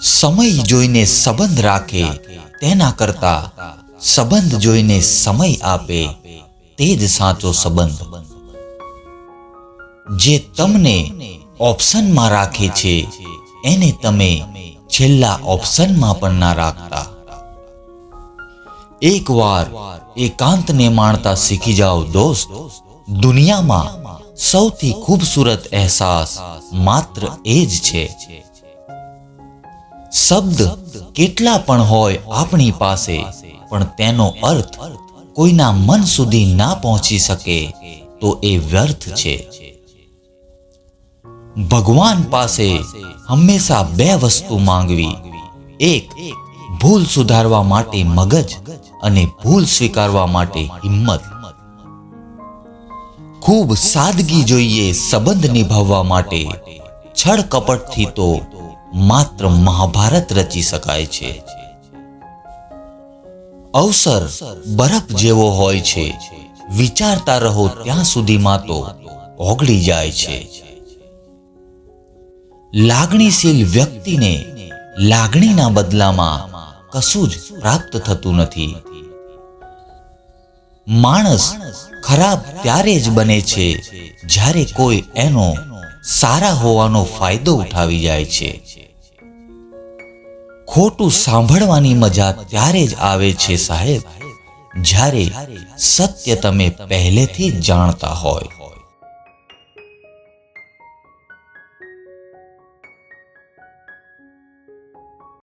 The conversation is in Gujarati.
સમય જોઈને સંબંધ રાખે, તેના કરતા સંબંધ જોઈને સમય આપે, તે જ સાચો સંબંધ. જે તમને ઓપ્શનમાં રાખે છે, એને તમે છેલ્લા ઓપ્શનમાં પણ ના રાખતા. એકવાર એકાંતને માણતા શીખી જાઓ દોસ્ત, દુનિયામાં સૌથી ખૂબસૂરત અહેસાસ માત્ર એ જ છે શબ્દ કેટલા પણ હોય આપણી પાસે, પણ તેનો અર્થ કોઈના મન સુધી ના પહોંચી શકે તો એ વ્યર્થ છે. ભગવાન પાસે હંમેશા બે વસ્તુ માંગવી. એક, ભૂલ સુધારવા માટે મગજ અને ભૂલ સ્વીકારવા માટે હિંમત. ખૂબ સાદગી જોઈએ સંબંધ નિભાવવા માટે. છળ કપટથી તો માત્ર મહાભારત રચી શકાય છે. અવસર બરફ જેવો હોય છે. વિચારતા રહો ત્યાં સુધીમાં તો ઓગળી જાય છે. લાગણીશીલ વ્યક્તિને લાગણીના બદલામાં કશું જ પ્રાપ્ત થતું નથી. માણસ ખરાબ ત્યારે જ બને છે જ્યારે કોઈ એનો સારા હોવાનો ફાયદો ઉઠાવી જાય છે. ખોટું સાંભળવાની મજા ત્યારે જ આવે છે સાહેબ, જ્યારે સત્ય તમે પહેલેથી જાણતા હોય.